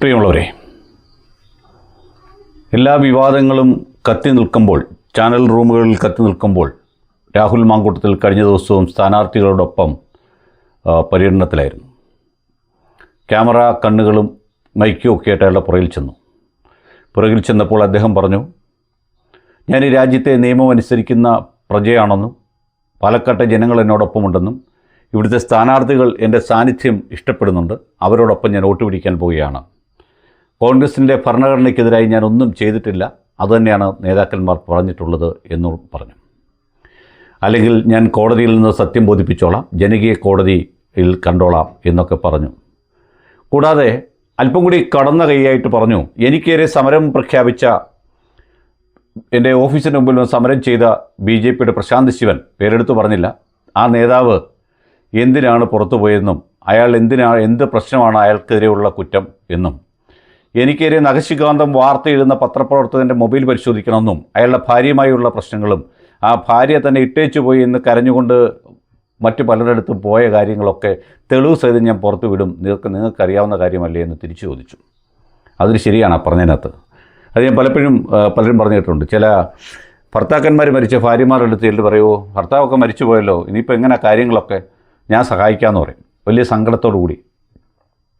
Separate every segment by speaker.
Speaker 1: പ്രിയമുള്ളവരെ എല്ലാ വിവാദങ്ങളും കത്തി നിൽക്കുമ്പോൾ ചാനൽ റൂമുകളിൽ കത്തി നിൽക്കുമ്പോൾ രാഹുൽ മാങ്കൂട്ടത്തിൽ കഴിഞ്ഞ ദിവസവും സ്ഥാനാർത്ഥികളോടൊപ്പം പര്യടനത്തിലായിരുന്നു. ക്യാമറ കണ്ണുകളും മൈക്കും ഒക്കെ ആയിട്ട് അയാളുടെ പുറകിൽ ചെന്നു. പുറകിൽ ചെന്നപ്പോൾ അദ്ദേഹം പറഞ്ഞു ഞാൻ ഈ രാജ്യത്തെ നിയമം അനുസരിക്കുന്ന പ്രജയാണെന്നും പാലക്കാട്ടെ ജനങ്ങൾ എന്നോടൊപ്പമുണ്ടെന്നും ഇവിടുത്തെ സ്ഥാനാർത്ഥികൾ എന്റെ സാന്നിധ്യം ഇഷ്ടപ്പെടുന്നുണ്ട് അവരോടൊപ്പം ഞാൻ വോട്ട് പിടിക്കാൻ പോവുകയാണ്. കോൺഗ്രസിന്റെ ഭരണഘടനയ്ക്കെതിരായി ഞാൻ ഒന്നും ചെയ്തിട്ടില്ല. അതുതന്നെയാണ് നേതാക്കന്മാർ പറഞ്ഞിട്ടുള്ളത് എന്ന് പറഞ്ഞു. അല്ലെങ്കിൽ ഞാൻ കോടതിയിൽ നിന്ന് സത്യം ബോധിപ്പിച്ചോളാം ജനകീയ കോടതിയിൽ കണ്ടോളാം എന്നൊക്കെ പറഞ്ഞു. കൂടാതെ അല്പം കൂടി കടന്ന കൈയായിട്ട് പറഞ്ഞു എനിക്കേറെ സമരം പ്രഖ്യാപിച്ച എന്റെ ഓഫീസിന് മുമ്പിൽ സമരം ചെയ്ത ബി ജെ പിയുടെ പ്രശാന്ത് ശിവൻ പേരെടുത്ത് പറഞ്ഞില്ല. ആ നേതാവ് എന്തിനാണ് പുറത്തു പോയതെന്നും അയാൾ എന്തിനാണ് എന്ത് പ്രശ്നമാണ് അയാൾക്കെതിരെയുള്ള കുറ്റം എന്നും. എനിക്കെതിരെ നഖശികാന്തം എഴുതുന്ന പത്രപ്രവർത്തകന്റെ മൊബൈൽ പരിശോധിക്കണമെന്നും അയാളുടെ ഭാര്യയുമായുള്ള പ്രശ്നങ്ങളും ആ ഭാര്യ തന്നെ ഇട്ടേച്ചു പോയി എന്ന് കരഞ്ഞുകൊണ്ട് മറ്റു പലരിടത്തും പോയ കാര്യങ്ങളൊക്കെ തെളിവ് സഹിതം ഞാൻ പുറത്തു വിടും നിങ്ങൾക്ക് നിങ്ങൾക്കറിയാവുന്ന കാര്യമല്ലേ എന്ന് തിരിച്ചു ചോദിച്ചു. അതിന് ശരിയാണ് പറഞ്ഞതിനകത്ത്. അത് ഞാൻ പലപ്പോഴും പലരും പറഞ്ഞിട്ടുണ്ട്. ചില ഭർത്താക്കന്മാർ മരിച്ച ഭാര്യമാരുടെ അടുത്ത് ചെല്ലു പറയുമോ ഭർത്താവൊക്കെ മരിച്ചു പോയല്ലോ ഇനിയിപ്പോൾ എങ്ങനെ കാര്യങ്ങളൊക്കെ? ഞാൻ സഹായിക്കാമെന്ന് പറയും. വലിയ സങ്കടത്തോടു കൂടി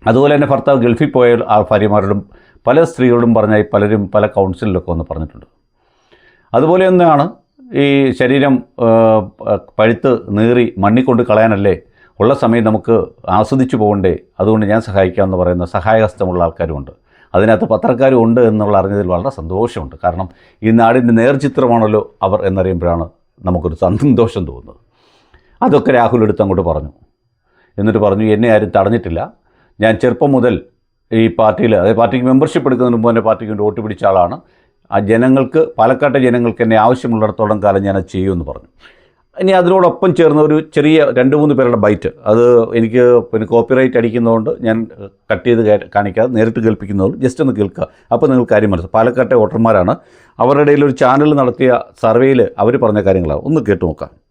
Speaker 1: അതുപോലെ തന്നെ ഭർത്താവ് ഗൾഫിൽ പോയ ആ ഭാര്യമാരോടും പല സ്ത്രീകളോടും പറഞ്ഞായി പലരും പല കൗൺസിലിലൊക്കെ വന്ന് പറഞ്ഞിട്ടുണ്ട്. അതുപോലെ തന്നെയാണ് ഈ ശരീരം പഴുത്ത് നീറി മണ്ണിക്കൊണ്ട് കളയാനല്ലേ ഉള്ള സമയം നമുക്ക് ആസ്വദിച്ചു പോകണ്ടേ? അതുകൊണ്ട് ഞാൻ സഹായിക്കാം എന്ന് പറയുന്ന സഹായഹസ്തമുള്ള ആൾക്കാരുമുണ്ട്. അതിനകത്ത് പത്രക്കാരും ഉണ്ട് എന്നുള്ള അറിഞ്ഞതിൽ വളരെ സന്തോഷമുണ്ട്. കാരണം ഈ നാടിന്റെ നേർചിത്രമാണല്ലോ അവർ എന്നറിയുമ്പോഴാണ് നമുക്കൊരു സന്തോഷം തോന്നുന്നത്. അതൊക്കെ രാഹുൽ എടുത്ത് അങ്ങോട്ട് പറഞ്ഞു. എന്നിട്ട് പറഞ്ഞു എന്നെ ആരും തടഞ്ഞിട്ടില്ല. ഞാൻ ചെറുപ്പം മുതൽ ഈ പാർട്ടിയിൽ അതായത് പാർട്ടിക്ക് മെമ്പർഷിപ്പ് എടുക്കുന്നതിന് മുമ്പ് എന്റെ പാർട്ടിക്ക് വേണ്ടി വോട്ട് പിടിച്ച ആളാണ്. ആ ജനങ്ങൾക്ക് പാലക്കാട്ടെ ജനങ്ങൾക്ക് എന്നെ ആവശ്യമുള്ളിടത്തോളം കാലം ഞാനത് ചെയ്യുമെന്ന് പറഞ്ഞു. ഇനി അതിനോടൊപ്പം ചേർന്ന ഒരു ചെറിയ രണ്ട് മൂന്ന് പേരുടെ ബൈറ്റ്. അത് എനിക്ക് പിന്നെ കോപ്പിറൈറ്റ് അടിക്കുന്നതുകൊണ്ട് ഞാൻ കട്ട് ചെയ്ത് കാണിക്കാതെ നേരിട്ട് കേൾപ്പിക്കുന്നതുകൊണ്ട് ജസ്റ്റ് ഒന്ന് കേൾക്കുക. അപ്പോൾ നിങ്ങൾ കാര്യം മനസ്സിലാവും. പാലക്കാട്ടെ വോട്ടർമാരാണ്. അവരുടെ ഇടയിൽ ഒരു ചാനൽ നടത്തിയ സർവേയിൽ അവർ പറഞ്ഞ കാര്യങ്ങളാണ്. ഒന്ന് കേട്ട് നോക്കാം.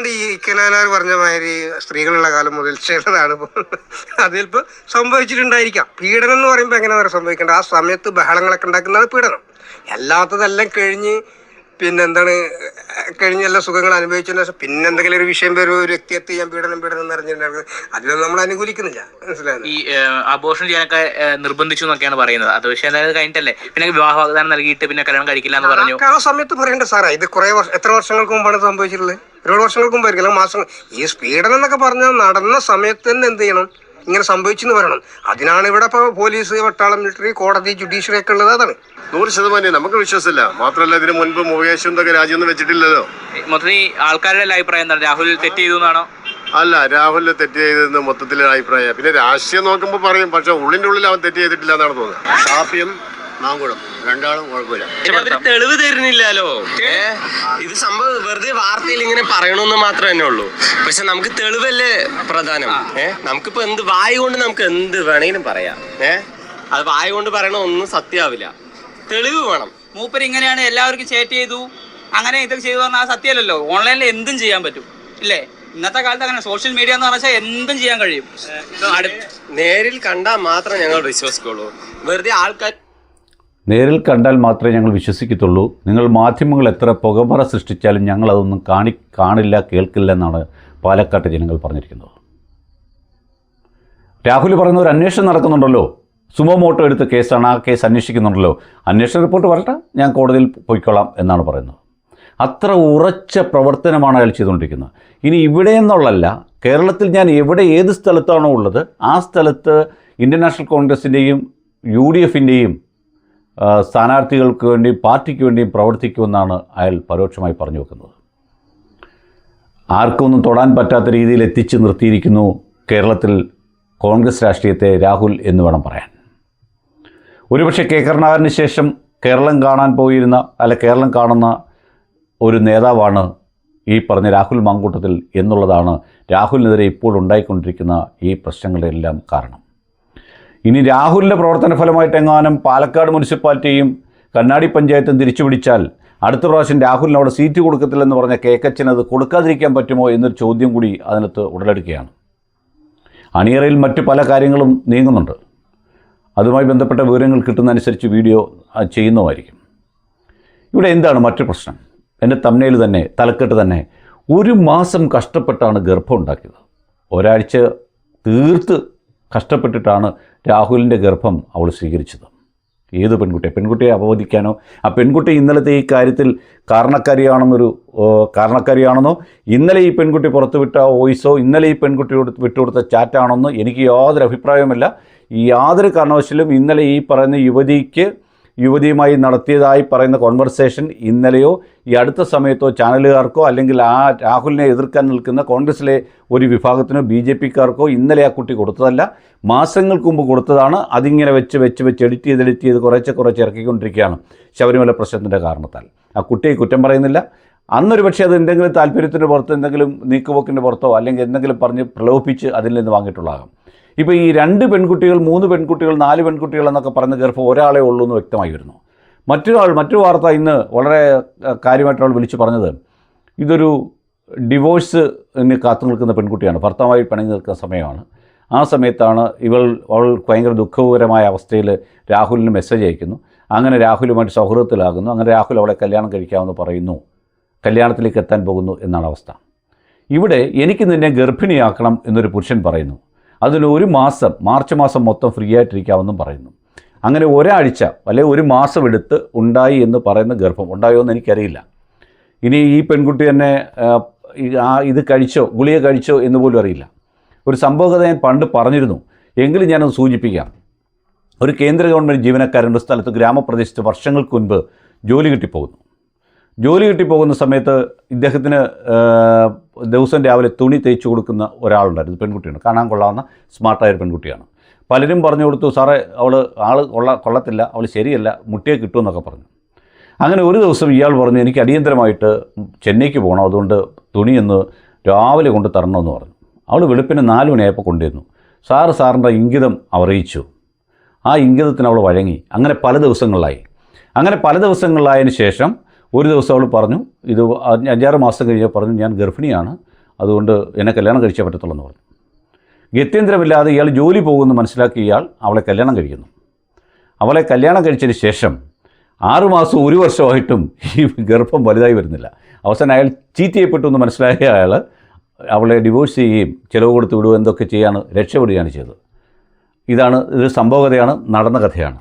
Speaker 2: വേണ്ടി ഈ കനാനാർ പറഞ്ഞ മാതിരി സ്ത്രീകളുള്ള കാലം മുതൽ ചെയ്തതാണ്. അതിലിപ്പോൾ സംഭവിച്ചിട്ടുണ്ടായിരിക്കാം. പീഡനം എന്ന് പറയുമ്പോൾ എങ്ങനെയാണ് സംഭവിക്കേണ്ടത് ആ സമയത്ത് ബഹളങ്ങളൊക്കെ ഉണ്ടാക്കുന്നതാണ് പീഡനം. അല്ലാത്തതെല്ലാം കഴിഞ്ഞ് പിന്നെ എന്താണ് കഴിഞ്ഞ എല്ലാ സുഖങ്ങൾ അനുഭവിച്ചതിന് ശേഷം പിന്നെ എന്തെങ്കിലും ഒരു വിഷയം വരും ഒരു വ്യക്തി എത്തി ഞാൻ പീഡനം പീഡനം എന്ന് അറിഞ്ഞിട്ടുണ്ടായിരുന്നു. അതിലൊന്നും നമ്മൾ അനുകൂലിക്കുന്നില്ല. മനസ്സിലായി?
Speaker 3: ഈ അബോർഷൻ ചെയ്യാനൊക്കെ നിർബന്ധിച്ചു എന്നൊക്കെയാണ് പറയുന്നത്. അത് പക്ഷേ എന്തായാലും കഴിഞ്ഞിട്ടല്ലേ. പിന്നെ വിവാഹ വാഗ്ദാനം നൽകിയിട്ട് പിന്നെ കല്യാണം കഴിക്കില്ല എന്ന് പറഞ്ഞു.
Speaker 2: ആ സമയത്ത് പറയണ്ട സാറേ. ഇത് കുറെ വർഷം എത്ര വർഷങ്ങൾക്ക് മുമ്പാണ് സംഭവിച്ചിട്ടുള്ളത്? ഒരുപാട് വർഷങ്ങൾക്ക് മുമ്പായിരിക്കും മാസം. ഈ സ്പീഡനം എന്നൊക്കെ പറഞ്ഞാൽ നടന്ന സമയത്ത് തന്നെ എന്ത് ചെയ്യണം? ഇങ്ങനെ സംഭവിച്ചു എന്ന് പറയണം. അതിനാണ് ഇവിടെ ഇപ്പോൾ പോലീസ് വട്ടാളം മിലിറ്ററി കോടതി ജുഡീഷ്യറി ഒക്കെ ഉള്ളത്. അതാണ്.
Speaker 4: നൂറ് ശതമാനം നമുക്ക് വിശ്വാസമില്ല. മാത്രമല്ല ഇതിന് മുൻപ് മുകേഷും രാജ്യം രാജ്യമൊന്നും വെച്ചിട്ടില്ലല്ലോ.
Speaker 3: മൊത്തത്തിൽ ഈ ആൾക്കാരുടെ അഭിപ്രായം? എന്താണ്? രാഹുൽ തെറ്റ് ചെയ്തു എന്നാണോ?
Speaker 4: അല്ല രാഹുലിന് തെറ്റ് ചെയ്തെന്ന് മൊത്തത്തിലൊരു അഭിപ്രായം. പിന്നെ രാഷ്ട്രീയം നോക്കുമ്പോൾ പറയും പക്ഷെ ഉള്ളിന്റെ ഉള്ളിൽ അവൻ തെറ്റ് ചെയ്തിട്ടില്ല എന്നാണ് തോന്നുന്നത്.
Speaker 5: ഷാപ്പിയും മാങ്കുളം രണ്ടാളും കുഴപ്പമില്ല.
Speaker 6: തെളിവ് തരുന്നില്ലല്ലോ. ഇത് സംഭവം വെറുതെ വാർത്തയിൽ ഇങ്ങനെ പറയണമെന്ന് മാത്രമേ ഉള്ളൂ. പക്ഷെ നമുക്ക് തെളിവല്ലേ പ്രധാനം? ഏ? നമുക്കിപ്പോ എന്ത് വായ കൊണ്ട് നമുക്ക് എന്ത് വേണേലും പറയാം. ഏ? അത് വായ കൊണ്ട് പറയണ ഒന്നും സത്യാവില്ല. തെളിവ് വേണം.
Speaker 7: മൂപ്പർ ഇങ്ങനെയാണ് എല്ലാവർക്കും ചേറ്റ് ചെയ്തു. അങ്ങനെ ഇതൊക്കെ ചെയ്തു പറഞ്ഞാൽ സത്യമല്ലല്ലോ. ഓൺലൈനിൽ എന്തും ചെയ്യാൻ പറ്റും. ഇല്ലേ? ഇന്നത്തെ കാലത്ത് അങ്ങനെ സോഷ്യൽ മീഡിയ എന്ന് പറഞ്ഞാൽ എന്തും ചെയ്യാൻ കഴിയും.
Speaker 6: നേരിൽ കണ്ടാൽ മാത്രം ഞങ്ങൾ വിശ്വസിക്കുള്ളൂ. വെറുതെ ആൾക്കാർ
Speaker 1: നേരിൽ കണ്ടാൽ മാത്രമേ ഞങ്ങൾ വിശ്വസിക്കത്തുള്ളൂ. നിങ്ങൾ മാധ്യമങ്ങൾ എത്ര പുകമറ സൃഷ്ടിച്ചാലും ഞങ്ങൾ അതൊന്നും കാണി കാണില്ല കേൾക്കില്ല എന്നാണ് പാലക്കാട്ട് ജനങ്ങൾ പറഞ്ഞിരിക്കുന്നത്. രാഹുൽ പറയുന്ന ഒരു അന്വേഷണം നടക്കുന്നുണ്ടല്ലോ. സുമോ മോട്ടോ എടുത്ത കേസാണ് ആ കേസ് അന്വേഷിക്കുന്നുണ്ടല്ലോ. അന്വേഷണ റിപ്പോർട്ട് വരട്ടെ ഞാൻ കോടതിയിൽ പോയിക്കൊള്ളാം എന്നാണ് പറയുന്നത്. അത്ര ഉറച്ച പ്രവർത്തനമാണ് അയാൾ ചെയ്തുകൊണ്ടിരിക്കുന്നത്. ഇനി ഇവിടെ എന്നുള്ളല്ല കേരളത്തിൽ ഞാൻ എവിടെ ഏത് സ്ഥലത്താണോ ഉള്ളത് ആ സ്ഥലത്ത് ഇന്ത്യൻ നാഷണൽ കോൺഗ്രസിന്റെയും യു ഡി എഫിന്റെയും സ്ഥാനാർത്ഥികൾക്ക് വേണ്ടി പാർട്ടിക്ക് വേണ്ടിയും പ്രവർത്തിക്കുമെന്നാണ് അയാൾ പരോക്ഷമായി പറഞ്ഞു വെക്കുന്നത്. ആർക്കൊന്നും തൊടാൻ പറ്റാത്ത രീതിയിൽ എത്തിച്ചു നിർത്തിയിരിക്കുന്നു കേരളത്തിൽ കോൺഗ്രസ് രാഷ്ട്രീയത്തെ രാഹുൽ എന്ന് വേണം പറയാൻ. ഒരുപക്ഷെ കെ ശേഷം കേരളം കാണാൻ പോയിരുന്ന അല്ല കേരളം കാണുന്ന ഒരു നേതാവാണ് ഈ പറഞ്ഞ രാഹുൽ മാങ്കൂട്ടത്തിൽ എന്നുള്ളതാണ് രാഹുലിനെതിരെ ഇപ്പോൾ ഉണ്ടായിക്കൊണ്ടിരിക്കുന്ന ഈ പ്രശ്നങ്ങളുടെ എല്ലാം കാരണം. ഇനി രാഹുലിന്റെ പ്രവർത്തന ഫലമായിട്ട് എങ്ങാനും പാലക്കാട് മുനിസിപ്പാലിറ്റിയും കണ്ണാടി പഞ്ചായത്തും തിരിച്ചു പിടിച്ചാൽ അടുത്ത പ്രാവശ്യം രാഹുലിന് അവിടെ സീറ്റ് കൊടുക്കത്തില്ലെന്ന് പറഞ്ഞ കേക്കച്ചന് അത് കൊടുക്കാതിരിക്കാൻ പറ്റുമോ എന്നൊരു ചോദ്യം കൂടി അതിനകത്ത് ഉടലെടുക്കുകയാണ്. അണിയറയിൽ മറ്റു പല കാര്യങ്ങളും നീങ്ങുന്നുണ്ട്. അതുമായി ബന്ധപ്പെട്ട വിവരങ്ങൾ കിട്ടുന്നതനുസരിച്ച് വീഡിയോ ചെയ്യുന്നതായിരിക്കും. ഇവിടെ എന്താണ് മറ്റു പ്രശ്നം? എന്റെ തമ്മയിൽ തന്നെ തലക്കെട്ട് തന്നെ. ഒരു മാസം കഷ്ടപ്പെട്ടാണ് ഗർഭം ഉണ്ടാക്കിയത്. ഒരാഴ്ച തീർത്ത് കഷ്ടപ്പെട്ടിട്ടാണ് രാഹുലിന്റെ ഗർഭം അവൾ സ്വീകരിച്ചത്. ഏത് പെൺകുട്ടിയെ? പെൺകുട്ടിയെ അപവദിക്കാനോ ആ പെൺകുട്ടി ഇന്നലത്തെ ഈ കാര്യത്തിൽ കാരണക്കാരിയാണെന്നൊരു കാരണക്കാരിയാണെന്നോ? ഇന്നലെ ഈ പെൺകുട്ടി പുറത്തുവിട്ട വോയിസോ ഇന്നലെ ഈ പെൺകുട്ടിയോട് വിട്ടുകൊടുത്ത ചാറ്റാണെന്നോ? എനിക്ക് യാതൊരു അഭിപ്രായവുമില്ല. യാതൊരു കാരണവശാലും ഇന്നലെ ഈ പറയുന്ന യുവതിക്ക് യുവതിയുമായി നടത്തിയതായി പറയുന്ന കോൺവെർസേഷൻ ഇന്നലെയോ ഈ അടുത്ത സമയത്തോ ചാനലുകാർക്കോ അല്ലെങ്കിൽ ആ രാഹുലിനെ എതിർക്കാൻ നിൽക്കുന്ന കോൺഗ്രസിലെ ഒരു വിഭാഗത്തിനോ ബി ജെ പിക്കാർക്കോ ഇന്നലെ ആ കുട്ടി കൊടുത്തതല്ല. മാസങ്ങൾക്ക് മുമ്പ് കൊടുത്തതാണ്. അതിങ്ങനെ വെച്ച് വെച്ച് വെച്ച് എഡിറ്റ് ചെയ്ത് എഡിറ്റ് ചെയ്ത് കുറേശ്ശെ കുറച്ച് ഇറക്കിക്കൊണ്ടിരിക്കുകയാണ് ശബരിമല പ്രശ്നത്തിന്റെ കാരണത്താൽ. ആ കുട്ടിയെ കുറ്റം പറയുന്നില്ല. അന്നൊരു പക്ഷേ അത് എന്തെങ്കിലും താല്പര്യത്തിന്റെ പുറത്ത് എന്തെങ്കിലും നീക്കുപോക്കിന്റെ പുറത്തോ അല്ലെങ്കിൽ എന്തെങ്കിലും പറഞ്ഞ് പ്രലോഭിപ്പിച്ച് അതിൽ നിന്ന് വാങ്ങിയിട്ടുള്ളതാകാം. ഇപ്പോൾ ഈ രണ്ട് പെൺകുട്ടികൾ മൂന്ന് പെൺകുട്ടികൾ നാല് പെൺകുട്ടികൾ എന്നൊക്കെ പറഞ്ഞ ഗർഭം ഒരാളെ ഉള്ളൂ എന്ന് വ്യക്തമായി വരുന്നു. മറ്റൊരാൾ മറ്റൊരു വാർത്ത ഇന്ന് വളരെ കാര്യമായിട്ടൊരാൾ വിളിച്ച് പറഞ്ഞത് ഇതൊരു ഡിവോഴ്സ് കാത്തു നിൽക്കുന്ന പെൺകുട്ടിയാണ്. ഭർത്താവായി പിണങ്ങി നിൽക്കുന്ന സമയമാണ്. ആ സമയത്താണ് ഇവൾ അവൾ ഭയങ്കര ദുഃഖകരമായ അവസ്ഥയിൽ രാഹുലിന് മെസ്സേജ് അയക്കുന്നു. അങ്ങനെ രാഹുലുമായിട്ട് സൗഹൃദത്തിലാകുന്നു. അങ്ങനെ രാഹുൽ അവളെ കല്യാണം കഴിക്കാമെന്ന് പറയുന്നു. കല്യാണത്തിലേക്ക് എത്താൻ പോകുന്നു എന്നാണ് അവസ്ഥ. ഇവിടെ എനിക്ക് നിന്നെ ഗർഭിണിയാക്കണം എന്നൊരു പുരുഷൻ പറയുന്നു. അതിന് ഒരു മാസം മാർച്ച് മാസം മൊത്തം ഫ്രീ ആയിട്ടിരിക്കാമെന്നും പറയുന്നു. അങ്ങനെ ഒരാഴ്ച അല്ലെങ്കിൽ ഒരു മാസം എടുത്ത് ഉണ്ടായി എന്ന് പറയുന്ന ഗർഭം ഉണ്ടായോ എന്ന് എനിക്കറിയില്ല. ഇനി ഈ പെൺകുട്ടി തന്നെ ആ, ഇത് കഴിച്ചോ ഗുളിക കഴിച്ചോ എന്ന് പോലും അറിയില്ല. ഒരു സംഭവകത ഞാൻ പണ്ട് പറഞ്ഞിരുന്നു. എങ്കിലും ഞാനത് സൂചിപ്പിക്കാം. ഒരു കേന്ദ്ര ഗവൺമെന്റ് ജീവനക്കാരന്റെ സ്ഥലത്ത് ഗ്രാമപ്രദേശത്ത് വർഷങ്ങൾക്ക് മുൻപ് ജോലി കിട്ടിപ്പോകുന്നു. ജോലി കിട്ടിപ്പോകുന്ന സമയത്ത് ഇദ്ദേഹത്തിന് ദിവസം രാവിലെ തുണി തേച്ച് കൊടുക്കുന്ന ഒരാളുണ്ടായിരുന്നു പെൺകുട്ടിയാണ് കാണാൻ കൊള്ളാവുന്ന സ്മാർട്ടായ ഒരു പെൺകുട്ടിയാണ്. പലരും പറഞ്ഞു കൊടുത്തു സാറേ അവൾ ആൾ കൊള്ള കൊള്ളത്തില്ല അവൾ ശരിയല്ല മുട്ടിയെ കിട്ടുമെന്നൊക്കെ പറഞ്ഞു. അങ്ങനെ ഒരു ദിവസം ഇയാൾ പറഞ്ഞു എനിക്ക് അടിയന്തരമായിട്ട് ചെന്നൈക്ക് പോകണം അതുകൊണ്ട് തുണിയൊന്ന് രാവിലെ കൊണ്ട് തരണമെന്ന് പറഞ്ഞു. അവൾ വെളുപ്പിന് നാല് മണിയായപ്പോൾ കൊണ്ടുവന്നു. സാറ് സാറിന്റെ ഇംഗിതം അറിയിച്ചു. ആ ഇംഗിതത്തിന് അവൾ വഴങ്ങി. അങ്ങനെ പല ദിവസങ്ങളിലായി. അങ്ങനെ പല ദിവസങ്ങളിലായതിന് ശേഷം ഒരു ദിവസം അവൾ പറഞ്ഞു ഇത് അഞ്ച് അഞ്ചാറ് മാസം കഴിഞ്ഞാൽ പറഞ്ഞു ഞാൻ ഗർഭിണിയാണ്. അതുകൊണ്ട് എന്നെ കല്യാണം കഴിച്ചേ പറ്റത്തുള്ളൂ എന്ന് പറഞ്ഞു. ഗത്യന്തരമില്ലാതെ ഇയാൾ ജോലി പോകുമെന്ന് മനസ്സിലാക്കി ഇയാൾ അവളെ കല്യാണം കഴിക്കുന്നു. അവളെ കല്യാണം കഴിച്ചതിന് ശേഷം ആറുമാസം ഒരു വർഷമായിട്ടും ഈ ഗർഭം വലുതായി വരുന്നില്ല. അവസാനം അയാൾ ചീറ്റ് ചെയ്യപ്പെട്ടു എന്ന് മനസ്സിലായ അയാൾ അവളെ ഡിവോഴ്സ് ചെയ്യുകയും ചിലവ് കൊടുത്ത് വിടുകയും എന്തൊക്കെ ചെയ്യാണ് രക്ഷപ്പെടുകയാണ് ചെയ്തത്. ഇതാണ് ഇത് സംഭവകഥയാണ് നടന്ന കഥയാണ്.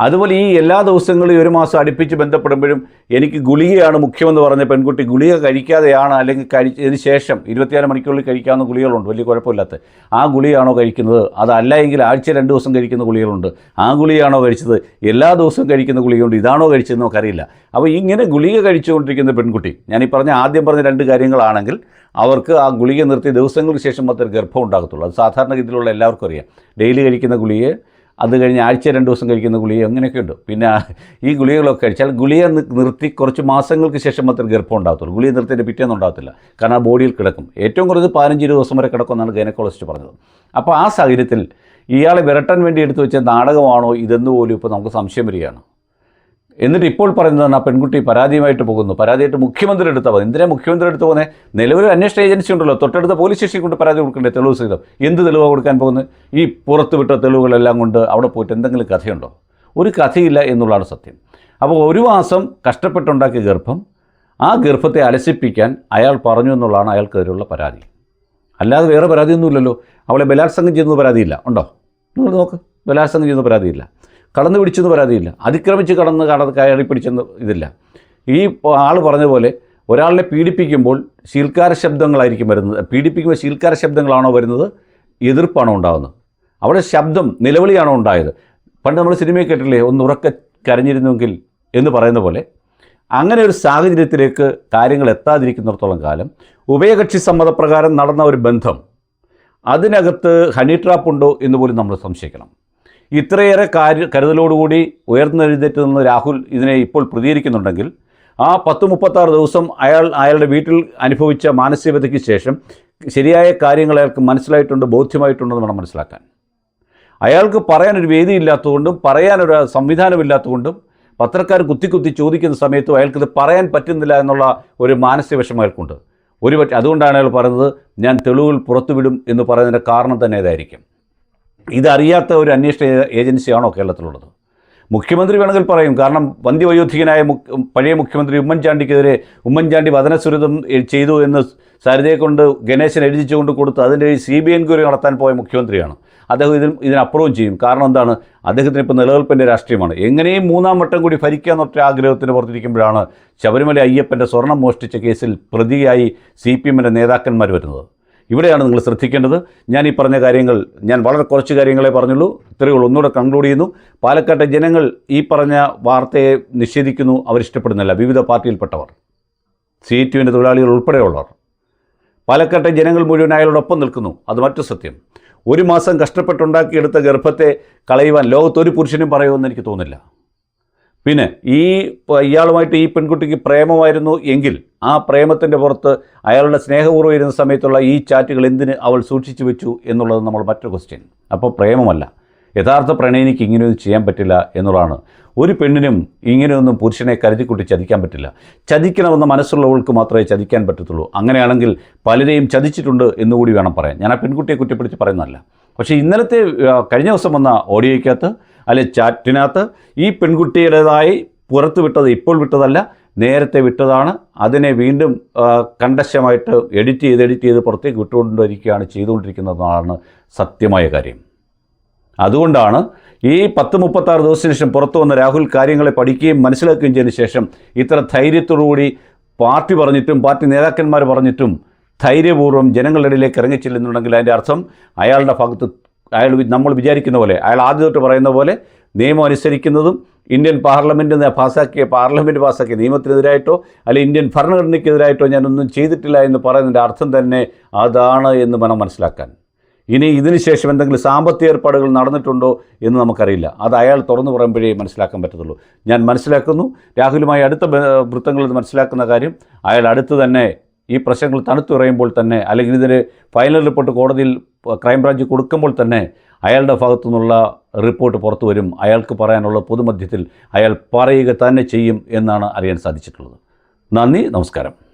Speaker 1: അതുപോലെ ഈ എല്ലാ ദിവസങ്ങളും ഒരു മാസം അടുപ്പിച്ച് ബന്ധപ്പെടുമ്പോഴും എനിക്ക് ഗുളികയാണ് മുഖ്യമെന്ന് പറഞ്ഞ പെൺകുട്ടി ഗുളിക കഴിക്കാതെയാണ് അല്ലെങ്കിൽ കഴിച്ചതിന് ശേഷം ഇരുപത്തിനാല് മണിക്കൂറിൽ കഴിക്കാവുന്ന ഗുളികളുണ്ട്. വലിയ കുഴപ്പമില്ലാത്ത. ആ ഗുളിയാണോ കഴിക്കുന്നത്? അതല്ല എങ്കിൽ ആഴ്ച രണ്ട് ദിവസം കഴിക്കുന്ന ഗുളികളുണ്ട്. ആ ഗുളിയാണോ കഴിച്ചത്? എല്ലാ ദിവസവും കഴിക്കുന്ന ഗുളികയുണ്ട് ഇതാണോ കഴിച്ചതെന്ന് നമുക്കറിയില്ല. അപ്പോൾ ഇങ്ങനെ ഗുളിക കഴിച്ചുകൊണ്ടിരിക്കുന്ന പെൺകുട്ടി ഞാൻ ഈ പറഞ്ഞ ആദ്യം പറഞ്ഞ രണ്ട് കാര്യങ്ങളാണെങ്കിൽ അവർക്ക് ആ ഗുളിക നിർത്തി ദിവസങ്ങൾക്ക് ശേഷം മാത്രമേ ഗർഭം ഉണ്ടാകത്തുള്ളൂ. അത് സാധാരണ സാധാരണഗതിയിലുള്ള എല്ലാവർക്കും അറിയാം. ഡെയിലി കഴിക്കുന്ന ഗുളിക അത് കഴിഞ്ഞ് ആഴ്ച രണ്ട് ദിവസം കഴിക്കുന്ന ഗുളിക അങ്ങനെയൊക്കെ ഉണ്ട്. പിന്നെ ഈ ഗുളികകളൊക്കെ കഴിച്ചാൽ ഗുളിക നിർത്തി കുറച്ച് മാസങ്ങൾക്ക് ശേഷം മാത്രമേ ഗർഭം ഉണ്ടാകത്തുള്ളൂ ഗുളിക നിർത്തിന്റെ പിറ്റേന്ന് ഉണ്ടാകത്തില്ല. കാരണം ബോഡിയിൽ കിടക്കും. ഏറ്റവും കുറഞ്ഞത് പതിനഞ്ച് ദിവസം വരെ കിടക്കുമെന്നാണ് ഗൈനക്കോളജിസ്റ്റ് പറഞ്ഞത്. അപ്പോൾ ആ സാഹചര്യത്തിൽ ഇയാളെ വിരട്ടാൻ വേണ്ടി എടുത്തു വെച്ച നാടകമാണോ ഇതെന്ന് പോലും ഇപ്പോൾ നമുക്ക് സംശയം വരികയാണ്. എന്നിട്ട് ഇപ്പോൾ പറയുന്നതാണ് ആ പെൺകുട്ടി പരാതിയുമായിട്ട് പോകുന്നു. പരാതിയായിട്ട് മുഖ്യമന്ത്രി എടുത്താൽ മതി എന്തിനാ മുഖ്യമന്ത്രി എടുത്ത് പോകുന്നത് നിലവിൽ അന്വേഷണ ഏജൻസി ഉണ്ടല്ലോ. തൊട്ടടുത്ത പോലീസ് സ്റ്റേഷനിൽ കൊണ്ട് പരാതി കൊടുക്കണ്ടേ തെളിവ് സഹിതം. എന്ത് തെളിവാണ് കൊടുക്കാൻ പോകുന്നത്? ഈ പുറത്ത് വിട്ട തെളിവുകളെല്ലാം കൊണ്ട് അവിടെ പോയിട്ട് എന്തെങ്കിലും കഥയുണ്ടോ? ഒരു കഥയില്ല എന്നുള്ളതാണ് സത്യം. അപ്പോൾ ഒരു മാസം കഷ്ടപ്പെട്ടുണ്ടാക്കിയ ഗർഭം ആ ഗർഭത്തെ അലസിപ്പിക്കാൻ അയാൾ പറഞ്ഞു എന്നുള്ളതാണ് അയാൾക്കെതിരെയുള്ള പരാതി. അല്ലാതെ വേറെ പരാതിയൊന്നുമില്ലല്ലോ. അവളെ ബലാത്സംഗം ചെയ്യുന്ന പരാതിയില്ല. ഉണ്ടോ? നിങ്ങൾ നോക്ക്. ബലാത്സംഗം ചെയ്യുന്ന പരാതിയില്ല. കടന്നു പിടിച്ചെന്ന് പരാതിയില്ല. അതിക്രമിച്ച് കടന്ന് കട കയറി പിടിച്ചെന്ന് ഇതില്ല. ഈ ആൾ പറഞ്ഞ പോലെ ഒരാളിനെ പീഡിപ്പിക്കുമ്പോൾ ശീൽക്കാര ശബ്ദങ്ങളായിരിക്കും വരുന്നത്. പീഡിപ്പിക്കുമ്പോൾ ശീൽക്കാര ശബ്ദങ്ങളാണോ വരുന്നത്? എതിർപ്പാണോ ഉണ്ടാകുന്നത് അവിടെ ശബ്ദം നിലവിളിയാണോ ഉണ്ടായത്? പണ്ട് നമ്മൾ സിനിമയിൽ കേട്ടില്ലേ ഒന്ന് ഉറക്കെ കരഞ്ഞിരുന്നുവെങ്കിൽ എന്ന് പറയുന്ന പോലെ അങ്ങനെ ഒരു സാഹചര്യത്തിലേക്ക് കാര്യങ്ങൾ എത്താതിരിക്കുന്നിടത്തോളം കാലം ഉഭയകക്ഷി സമ്മതപ്രകാരം നടന്ന ഒരു ബന്ധം അതിനകത്ത് ഹണി ട്രാപ്പ് ഉണ്ടോ എന്ന് പോലും നമ്മൾ സംശയിക്കണം. ഇത്രയേറെ കാര്യ കരുതലോടുകൂടി ഉയർന്നെഴുന്നേറ്റ് നിന്ന് രാഹുൽ ഇതിനെ ഇപ്പോൾ പ്രതികരിക്കുന്നുണ്ടെങ്കിൽ ആ പത്ത് മുപ്പത്താറ് ദിവസം അയാൾ അയാളുടെ വീട്ടിൽ അനുഭവിച്ച മാനസികതയ്ക്ക് ശേഷം ശരിയായ കാര്യങ്ങൾ അയാൾക്ക് മനസ്സിലായിട്ടുണ്ട് ബോധ്യമായിട്ടുണ്ടെന്ന് വേണം മനസ്സിലാക്കാൻ. അയാൾക്ക് പറയാനൊരു വേദിയില്ലാത്തതുകൊണ്ടും പറയാനൊരു സംവിധാനമില്ലാത്തതുകൊണ്ടും പത്രക്കാർ കുത്തി കുത്തി ചോദിക്കുന്ന സമയത്തും അയാൾക്കിത് പറയാൻ പറ്റുന്നില്ല എന്നുള്ള ഒരു മാനസിക വിഷമം അയാൾക്കുണ്ട്. ഒരു അതുകൊണ്ടാണ് അയാൾ പറയുന്നത് ഞാൻ തെളിവുകൾ പുറത്തുവിടും എന്ന് പറയുന്നതിന്റെ കാരണം തന്നെ ഇതായിരിക്കും. ഇതറിയാത്ത ഒരു അന്വേഷണ ഏജൻസിയാണോ കേരളത്തിലുള്ളത്? മുഖ്യമന്ത്രി വേണമെങ്കിൽ പറയും. കാരണം വന്ധ്യവയോധികനായ പഴയ മുഖ്യമന്ത്രി ഉമ്മൻചാണ്ടിക്കെതിരെ ഉമ്മൻചാണ്ടി വതനസുരിതം ചെയ്തു എന്ന് സരിതയെ കൊണ്ട് ഗണേശൻ എഴുതിച്ചുകൊണ്ട് കൊടുത്ത് അതിന്റെ സി ബി എൻക്വയറി നടത്താൻ പോയ മുഖ്യമന്ത്രിയാണ്. അദ്ദേഹം ഇതിന് ഇതിനപ്പുറവും ചെയ്യും. കാരണം എന്താണ്? അദ്ദേഹത്തിന് ഇപ്പോൾ നിലനിൽപ്പിന്റെ രാഷ്ട്രീയമാണ്. എങ്ങനെയും മൂന്നാം വട്ടം കൂടി ഭരിക്കുക എന്നൊരു ആഗ്രഹത്തിന് പുറത്തിരിക്കുമ്പോഴാണ് ശബരിമല അയ്യപ്പന്റെ സ്വർണം മോഷ്ടിച്ച കേസിൽ പ്രതിയായി സി പി എമ്മിന്റെ നേതാക്കന്മാർ വരുന്നത്. ഇവിടെയാണ് നിങ്ങൾ ശ്രദ്ധിക്കേണ്ടത്. ഞാൻ ഈ പറഞ്ഞ കാര്യങ്ങൾ ഞാൻ വളരെ കുറച്ച് കാര്യങ്ങളെ പറഞ്ഞുള്ളൂ. ഇത്രയേ ഉള്ളൂ. ഒന്നുകൂടെ കൺക്ലൂഡ് ചെയ്യുന്നു. പാലക്കാട്ടെ ജനങ്ങൾ ഈ പറഞ്ഞ വാർത്തയെ നിഷേധിക്കുന്നു അവരിഷ്ടപ്പെടുന്നില്ല വിവിധ പാർട്ടിയിൽപ്പെട്ടവർ സി ടി യുവിന്റെ തൊഴിലാളികൾ ഉൾപ്പെടെയുള്ളവർ. പാലക്കാട്ടെ ജനങ്ങൾ മുഴുവൻ അയാളോടൊപ്പം നിൽക്കുന്നു. അത് മറ്റു സത്യം. ഒരു മാസം കഷ്ടപ്പെട്ടുണ്ടാക്കിയെടുത്ത ഗർഭത്തെ കളയുവാൻ ലോകത്തൊരു പുരുഷനും പറയുമെന്ന് എനിക്ക് തോന്നുന്നില്ല. പിന്നെ ഈ ഇയാളുമായിട്ട് ഈ പെൺകുട്ടിക്ക് പ്രേമമായിരുന്നു എങ്കിൽ ആ പ്രേമത്തിന്റെ പുറത്ത് അയാളുടെ സ്നേഹപൂർവം ഇരുന്ന സമയത്തുള്ള ഈ ചാറ്റുകൾ എന്തിന് അവൾ സൂക്ഷിച്ചു വെച്ചു എന്നുള്ളത് നമ്മൾ മറ്റൊരു ക്വസ്റ്റ്യൻ അപ്പോൾ പ്രേമമല്ല. യഥാർത്ഥ പ്രണയിനിക്ക് ഇങ്ങനെയൊന്നും ചെയ്യാൻ പറ്റില്ല എന്നുള്ളതാണ്. ഒരു പെണ്ണിനും ഇങ്ങനെയൊന്നും പുരുഷനെ കരുതിക്കൂട്ടി ചതിക്കാൻ പറ്റില്ല. ചതിക്കണമെന്ന മനസ്സുള്ളവൾക്ക് മാത്രമേ ചതിക്കാൻ പറ്റത്തുള്ളൂ. അങ്ങനെയാണെങ്കിൽ പലരെയും ചതിച്ചിട്ടുണ്ട് എന്നുകൂടി വേണം പറയാൻ. ഞാൻ ആ പെൺകുട്ടിയെ കുറ്റപ്പെടുത്തി പറയുന്നതല്ല. പക്ഷേ ഇന്നലത്തെ കഴിഞ്ഞ ദിവസം വന്ന ഓഡിയോയ്ക്കകത്ത് അല്ലെ ചാറ്റിനകത്ത് ഈ പെൺകുട്ടിയുടേതായി പുറത്ത് വിട്ടത് ഇപ്പോൾ വിട്ടതല്ല നേരത്തെ വിട്ടതാണ്. അതിനെ വീണ്ടും കണ്ടശമായിട്ട് എഡിറ്റ് ചെയ്ത് എഡിറ്റ് ചെയ്ത് പുറത്തേക്ക് വിട്ടുകൊണ്ടിരിക്കുകയാണ് ചെയ്തുകൊണ്ടിരിക്കുന്നതാണ് സത്യമായ കാര്യം. അതുകൊണ്ടാണ് ഈ പത്ത് മുപ്പത്താറ് ദിവസത്തിന് ശേഷം പുറത്തു വന്ന രാഹുൽ കാര്യങ്ങളെ പഠിക്കുകയും മനസ്സിലാക്കുകയും ചെയ്തതിന് ശേഷം ഇത്ര ധൈര്യത്തോടുകൂടി പാർട്ടി പറഞ്ഞിട്ടും പാർട്ടി നേതാക്കന്മാർ പറഞ്ഞിട്ടും ധൈര്യപൂർവം ജനങ്ങളുടെ ഇടയിലേക്ക് ഇറങ്ങിച്ചില്ലെന്നുണ്ടെങ്കിൽ അതിന്റെ അർത്ഥം അയാളുടെ ഭാഗത്ത് അയാൾ നമ്മൾ വിചാരിക്കുന്ന പോലെ അയാൾ ആദ്യം തൊട്ട് പറയുന്ന പോലെ നിയമം അനുസരിക്കുന്നതും ഇന്ത്യൻ പാർലമെന്റ് പാസ്സാക്കിയ പാർലമെന്റ് പാസ്സാക്കിയ നിയമത്തിനെതിരായിട്ടോ അല്ലെങ്കിൽ ഇന്ത്യൻ ഭരണഘടനയ്ക്കെതിരായിട്ടോ ഞാനൊന്നും ചെയ്തിട്ടില്ല എന്ന് പറയുന്നതിന്റെ അർത്ഥം തന്നെ അതാണ് എന്ന് വേണം മനസ്സിലാക്കാൻ. ഇനി ഇതിന് ശേഷം എന്തെങ്കിലും സാമ്പത്തിക ഏർപ്പാടുകൾ നടന്നിട്ടുണ്ടോ എന്ന് നമുക്കറിയില്ല. അത് അയാൾ തുറന്നു പറയുമ്പോഴേ മനസ്സിലാക്കാൻ പറ്റത്തുള്ളൂ. ഞാൻ മനസ്സിലാക്കുന്നു. രാഹുലുമായി അടുത്ത വൃത്തങ്ങളിൽ മനസ്സിലാക്കുന്ന കാര്യം അയാൾ അടുത്ത് തന്നെ ഈ പ്രശ്നങ്ങൾ തണുത്തുറയുമ്പോൾ തന്നെ അല്ലെങ്കിൽ ഇതിന് ഫൈനൽ റിപ്പോർട്ട് കോടതിയിൽ ക്രൈംബ്രാഞ്ച് കൊടുക്കുമ്പോൾ തന്നെ അയാളുടെ ഭാഗത്തു നിന്നുള്ള റിപ്പോർട്ട് പുറത്തു വരും. അയാൾക്ക് പറയാനുള്ള പൊതുമധ്യത്തിൽ അയാൾ പറയുക തന്നെ ചെയ്യും എന്നാണ് അറിയാൻ സാധിച്ചിട്ടുള്ളത്. നന്ദി നമസ്കാരം.